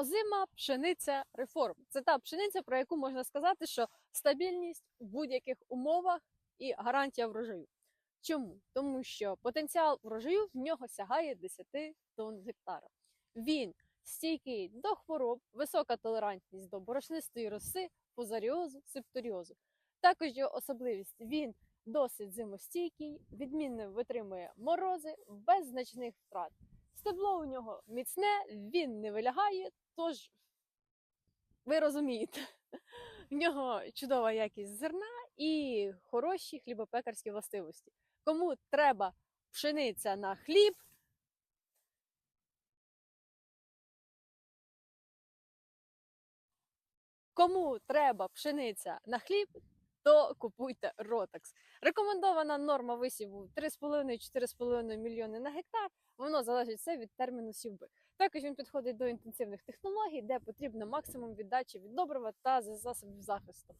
Озима пшениця реформ. Це та пшениця, про яку можна сказати, що стабільність в будь-яких умовах і гарантія врожаю. Чому? Тому що потенціал врожаю в нього сягає 10 тонн гектара. Він стійкий до хвороб, висока толерантність до борошнистої роси, фузаріозу, септоріозу. Також його особливість він досить зимостійкий, відмінно витримує морози без значних втрат. Стебло у нього міцне, він не вилягає, тож ви розумієте, в нього чудова якість зерна і хороші хлібопекарські властивості. Кому треба пшениця на хліб, кому треба пшениця на хліб, то купуйте Ротекс. Рекомендована норма висіву 3,5-4,5 мільйони на гектар. Воно залежить все від терміну сівби. Також він підходить до інтенсивних технологій, де потрібно максимум віддачі від добрива та засобів захисту.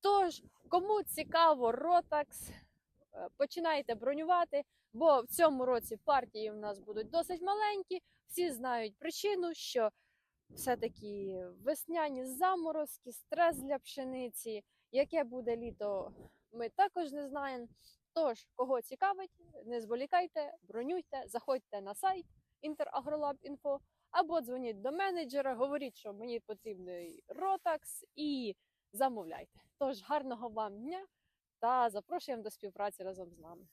Тож, кому цікаво Ротакс, е, починайте бронювати, бо в цьому році партії в нас будуть досить маленькі. Всі знають причину, що все-таки весняні заморозки, стрес для пшениці. Яке буде літо, ми також не знаємо. Тож, кого цікавить, не зволікайте, бронюйте, заходьте на сайт Interagrolab.info або дзвоніть до менеджера, говоріть, що мені потрібний Rotax і замовляйте. Тож гарного вам дня та запрошуємо до співпраці разом з нами.